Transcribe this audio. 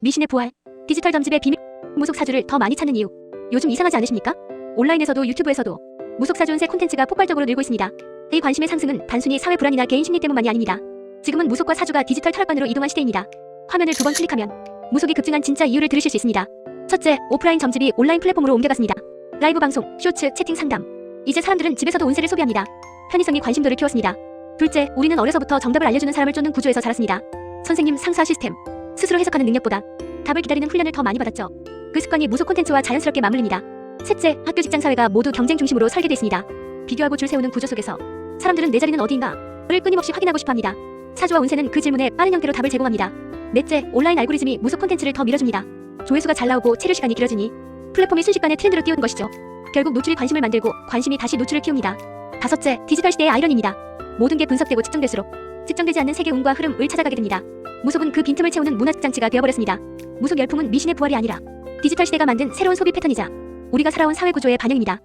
미신의 부활, 디지털 점집의 비밀, 무속 사주를 더 많이 찾는 이유. 요즘 이상하지 않으십니까? 온라인에서도 유튜브에서도 무속 사주 운세 콘텐츠가 폭발적으로 늘고 있습니다. 이 관심의 상승은 단순히 사회 불안이나 개인 심리 때문만이 아닙니다. 지금은 무속과 사주가 디지털 철학관으로 이동한 시대입니다. 화면을 두 번 클릭하면 무속이 급증한 진짜 이유를 들으실 수 있습니다. 첫째, 오프라인 점집이 온라인 플랫폼으로 옮겨갔습니다. 라이브 방송, 쇼츠, 채팅 상담. 이제 사람들은 집에서도 운세를 소비합니다. 편의성이 관심도를 키웠습니다. 둘째, 우리는 어려서부터 정답을 알려주는 사람을 쫓는 구조에서 자랐습니다. 선생님, 상사 시스템, 스스로 해석하는 능력보다 답을 기다리는 훈련을 더 많이 받았죠. 그 습관이 무속 콘텐츠와 자연스럽게 맞물립니다. 셋째, 학교 직장 사회가 모두 경쟁 중심으로 설계돼 있습니다. 비교하고 줄 세우는 구조 속에서 사람들은 내 자리는 어디인가를 끊임없이 확인하고 싶어 합니다. 사주와 운세는 그 질문에 빠른 형태로 답을 제공합니다. 넷째, 온라인 알고리즘이 무속 콘텐츠를 더 밀어줍니다. 조회수가 잘 나오고 체류 시간이 길어지니 플랫폼이 순식간에 트렌드로 띄우는 것이죠. 결국 노출이 관심을 만들고 관심이 다시 노출을 키웁니다. 다섯째, 디지털 시대의 아이러니입니다. 모든 게 분석되고 측정될수록 측정되지 않는 세계 운과 흐름을 찾아가게 됩니다. 무속은 그 빈틈을 채우는 문화적 장치가 되어버렸습니다. 무속 열풍은 미신의 부활이 아니라 디지털 시대가 만든 새로운 소비 패턴이자 우리가 살아온 사회 구조의 반영입니다.